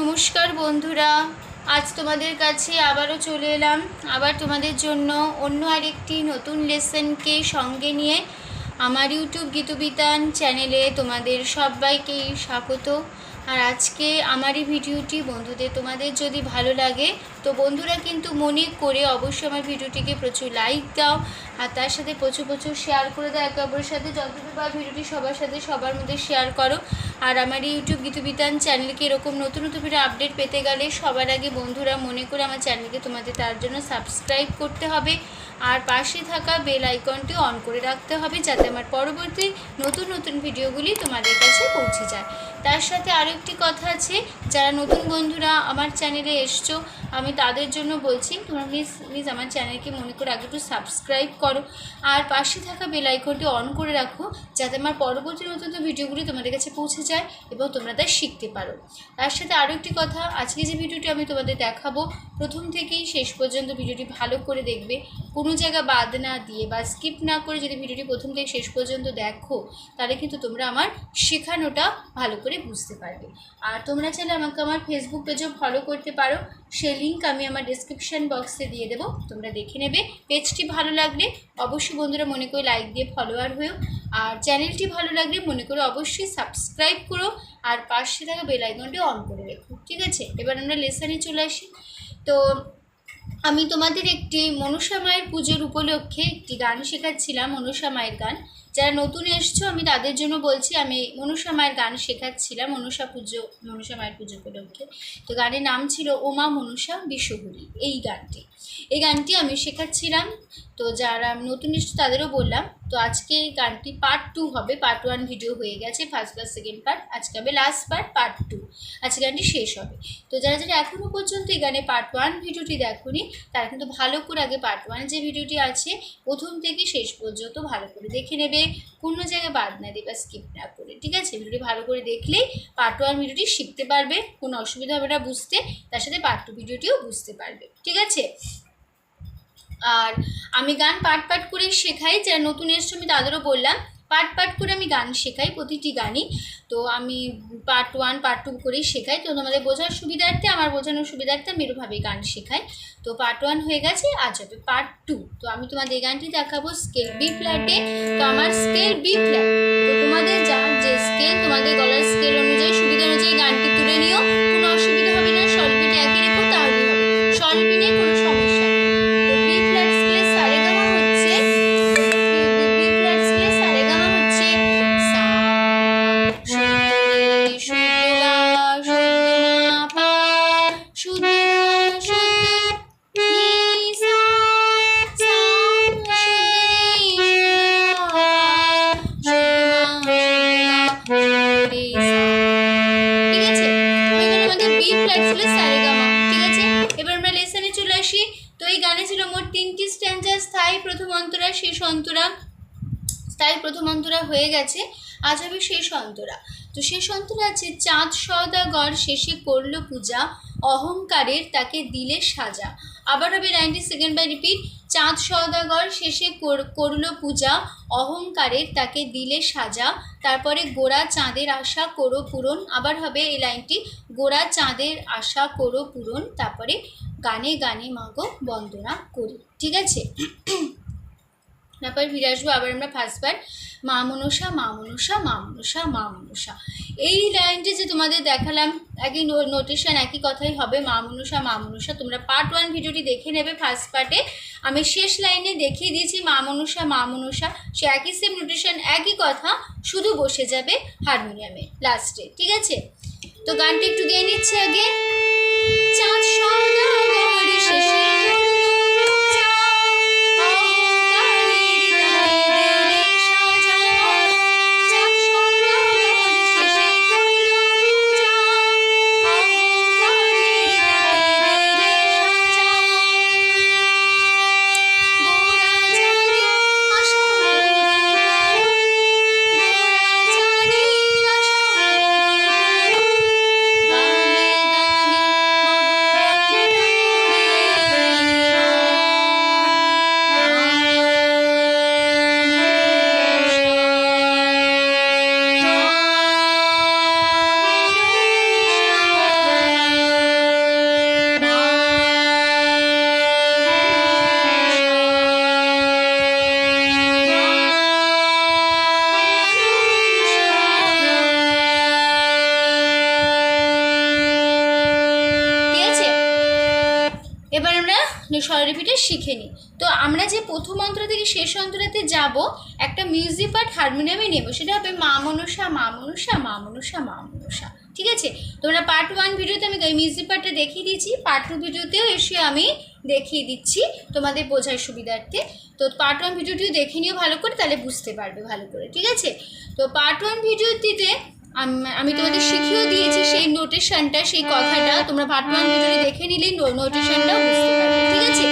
নমস্কার বন্ধুরা, আজ তোমাদের কাছে আবারও চলে এলাম। আবার তোমাদের জন্য অন্য আরেকটি নতুন লেসনকে সঙ্গে নিয়ে আমার ইউটিউব গীতবিতান চ্যানেলে তোমাদের সবাইকেই স্বাগত। আর আজকে আমার এই ভিডিওটি বন্ধুদের তোমাদের যদি ভালো লাগে তো বন্ধুরা কিন্তু মনে করে অবশ্যই আমার ভিডিওটিকে প্রচুর লাইক দাও, আর তার সাথে প্রচুর প্রচুর শেয়ার করে দাও, একে অপরের সাথে যতটুকু বা ভিডিওটি সবার সাথে সবার মধ্যে শেয়ার করো। আর আমার ইউটিউব গীতবিতান চ্যানেলকে এরকম নতুন নতুন ভিডিও আপডেট পেতে গেলে সবার আগে বন্ধুরা মনে করে আমার চ্যানেলকে তোমাদের তার জন্য সাবস্ক্রাইব করতে হবে, আর পাশে থাকা বেল আইকনটি অন করে রাখতে হবে যাতে আমার পরবর্তী নতুন নতুন ভিডিওগুলি তোমাদের কাছে পৌঁছে যায়। তার সাথে আরও একটি কথা আছে, যারা নতুন বন্ধুরা আমার চ্যানেলে এসছো, আমি তাদের জন্য বলছি, তোমরা প্লিজ প্লিজ আমার চ্যানেলকে মনে করে আগে একটু সাবস্ক্রাইব করো। আর পাশে থাকা বেল আইকনটি অন করে রাখো, যাতে আমার পরবর্তী নতুন ভিডিওগুলি তোমাদের কাছে পৌঁছে যায় এবং তোমরা তা শিখতে পারো। তার সাথে আরও একটি কথা, আজকে যে ভিডিওটি আমি তোমাদের দেখাবো, প্রথম থেকেই শেষ পর্যন্ত ভিডিওটি ভালো করে দেখবে। কোনো জায়গা বাদ না দিয়ে বা স্কিপ না করে যদি ভিডিওটি প্রথম থেকে শেষ পর্যন্ত দেখো, তাহলে কিন্তু তোমরা আমার শেখানোটা ভালো করে বুঝতে পারবে। আর তোমরা চাইলে আমাকে আমার ফেসবুক পেজেও ফলো করতে পারো। সেই লিঙ্ক আমি আমার ডিসক্রিপশান বক্সে দিয়ে দেবো, তোমরা দেখে নেবে। পেজটি ভালো লাগলে অবশ্যই বন্ধুরা মনে করে লাইক দিয়ে ফলোয়ার হয়েও, আর চ্যানেলটি ভালো লাগলে মনে করে অবশ্যই সাবস্ক্রাইব করো, আর পাশে থাকা বেলাইকনটি অন করে রেখো, ঠিক আছে? এবার আমরা লেসানে চলে আসি। তো আমি তোমাদের একটি মনসা মায়ের পুজোর উপলক্ষে একটি গান শেখাচ্ছিলাম মনসা মায়ের গান। যারা নতুন এসছো, আমি তাদের জন্য বলছি, আমি মনসা মায়ের গান শেখাচ্ছিলাম, মনুষা পুজো মনসা মায়ের পুজো উপলক্ষে। তো গানের নাম ছিল ওমা মনুষা বিশ্বহরি এই গানটি। এই গানটি আমি শেখাচ্ছিলাম, তো যারা নতুন এসছো, তাদেরও বললাম। তো আজকে এই গানটি পার্ট টু হবে। পার্ট ওয়ান ভিডিও হয়ে গেছে ফার্স্ট পার্ট সেকেন্ড পার্ট আজকে হবে লাস্ট পার্ট পার্ট টু আজকে গানটি শেষ হবে। তো যারা যারা এখনও পর্যন্ত এই গানে পার্ট ওয়ান ভিডিওটি দেখোনি, তারা কিন্তু ভালো করে আগে পার্ট ওয়ান যে ভিডিওটি আছে, প্রথম থেকে শেষ পর্যন্ত ভালো করে দেখে নেবে। কোনো জায়গায় বাদ না দিয়ে বা স্কিপ না করে, ঠিক আছে? ভিডিওটি ভালো করে দেখলেই পার্ট ওয়ান ভিডিওটি শিখতে পারবে। কোনো অসুবিধা হবে না বুঝতে, তার সাথে পার্ট টু ভিডিওটিও বুঝতে পারবে, ঠিক আছে? আর আমি গান পাট পাট করে শেখাই যারা নতুন এসছো আমি তাদেরও বললাম। পাট পাট করে আমি গান শেখাই, প্রতিটি গানই। তো আমি পার্ট ওয়ান পার্ট টু করেই শেখাই। তো তোমাদের বোঝার সুবিধার্থে, আমার বোঝানোর সুবিধার্থে আমি এরভাবেই গান শেখাই। তো পার্ট ওয়ান হয়ে গেছে, আজ হবে পার্ট টু তো আমি তোমাদের গানটি দেখাবো স্কেল বি ফ্ল্যাটে তো আমার স্কেল বি ফ্ল্যাট তো তোমাদের যার যে স্কেল তোমাদের গলার স্কেল অনুযায়ী, সুবিধা অনুযায়ী গানটি তুলে নিও। তো এই গানে ছিল মোট তিনটি স্ট্যান্ডার, স্থায়ী প্রথম অন্তরা, শেষ অন্তরা, স্থায়ী প্রথম অন্তরা হয়ে গেছে, আজ হবে শেষ অন্তরা। তো শেষ অন্তরা আছে, চাঁদ সদাগর শেষে করল পূজা, অহংকারের তাকে দিলে সাজা। আবার হবে নাইনটি সেকেন্ড বাই রিপিট চাঁদ সদাগর শেষে করল পূজা। অহংকারের তাকে দিলে সাজা। তারপরে গোড়া চাঁদের আশা, করো পূরণ। আবার হবে এই লাইনটি, গোড়া চাঁদের আশা, করো পূরণ। তারপরে গানে গানে মাগো বন্দনা করি। ঠিক আছে? তারপর ফিরে আসব আবার আমরা ফার্স্ট ফার্স্টবার মা মনসা মা মনসা মা মনসা মা মনসা। এই লাইনটি যে তোমাদের দেখালাম, একই নোটেশন একই কথাই হবে, মা মনসা মা মনসা। তোমরা পার্ট ওয়ান ভিডিওটি দেখে নেবে ফার্স্ট পার্টে আমি শেষ লাইনে দেখিয়ে দিয়েছি, মা মনসা মা মনসা। সে একই সেম নোটেশন একই কথা, শুধু বসে যাবে হারমোনিয়ামে লাস্টে ঠিক আছে? তো গানটি একটু গেয়ে নিচ্ছে আগে। চাঁদ সওদাগর শেষে। স্বরলিপিটা শিখে নিই তো আমরা যে প্রথম অন্তর থেকে শেষ অন্তরাতে যাব, একটা মিউজিক পার্ট হারমোনিয়ামে নেব। সেটা হবে মা মনসা মা মনুষা মা মনুষা, মা মনসা ঠিক আছে? তোমরা পার্ট ওয়ান ভিডিওতে আমি মিউজিক পার্টটা দেখিয়ে দিচ্ছি পার্ট টু ভিডিওতেও এসে আমি দেখিয়ে দিচ্ছি তোমাদের বোঝার সুবিধার্থে। তো পার্ট ওয়ান ভিডিওটিও দেখে নিও ভালো করে, তাহলে বুঝতে পারবে ভালো করে। ঠিক আছে? তো পার্ট ওয়ান ভিডিওটিতে আমি তোমাদের শিখিয়েও দিয়েছি সেই নোটেশনটা সেই কথাটা। তোমরা ভাটমান দুজনে দেখে নিলেই নোটেশনটা বুঝতে পারবে, ঠিক আছে?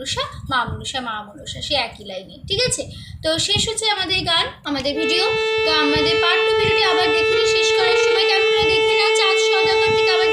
মনুষা, মা মনুষা মা মনুষা, সে একই লাইনে ঠিক আছে? তো শেষ হচ্ছে আমাদের গান, আমাদের ভিডিও তো আমাদের পার্ট টু ভিডিওটি আবার দেখিনি শেষ করার সময় ক্যামেরা দেখি না চাঁদ সদাগর থেকে আবার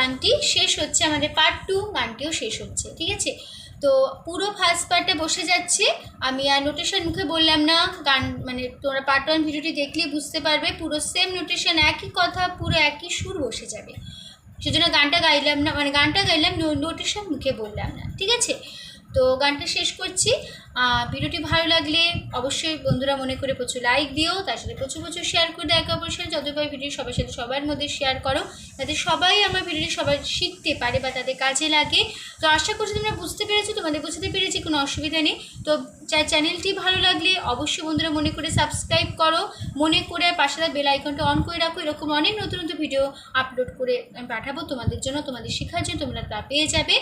গানটি শেষ হচ্ছে, আমাদের পার্ট টু গানটিও শেষ হচ্ছে, ঠিক আছে? তো পুরো ফার্স্ট পার্টে বসে যাচ্ছে। আমি আর নোটেশন মুখে বললাম না, গান মানে তোমরা পার্ট ওয়ান ভিডিওটি দেখলেই বুঝতে পারবে, পুরো সেম নোটেশন একই কথা, পুরো একই সুর বসে যাবে। সেজন্য গানটা গাইলাম না মানে গানটা গাইলাম নোটেশন মুখে বললাম না, ঠিক আছে? তো গানটা শেষ করছি। ভিডিওটি ভালো লাগলে অবশ্যই বন্ধুরা মনে করে প্রচুর লাইক দিও, তার সাথে প্রচুর প্রচুর শেয়ার করে অপরের সাথে যতবার ভিডিও সবার সাথে সবার মধ্যে শেয়ার করো, যাতে সবাই আমার ভিডিওটি সবাই শিখতে পারে বা তাদের কাজে লাগে। তো আশা করছি তোমরা বুঝতে পেরেছ, তোমাদের বুঝতে পেরেছি, কোনো অসুবিধা নেই। তো চ্যানেলটি ভালো লাগলে অবশ্যই বন্ধুরা মনে করে সাবস্ক্রাইব করো, মনে করে পাশে বেল আইকনটা অন করে রাখো, এরকম অনেক নতুন নতুন ভিডিও আপলোড করে আমি পাঠাবো তোমাদের জন্য, তোমাদের শেখার জন্য তোমরা তা পেয়ে যাবে।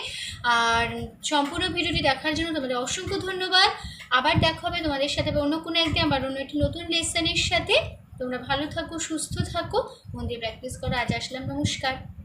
আর সম্পূর্ণ ভিডিওটি দেখার জন্য তোমাদের অসংখ্য ধন্যবাদ। আবার দেখা হবে তোমাদের সাথে অন্য কোনো একদিন, আবার অন্য একটি নতুন লেসনের সাথে। তোমরা ভালো থাকো, সুস্থ থাকো। মন্দির প্র্যাকটিস করো। আজ আসলাম। নমস্কার।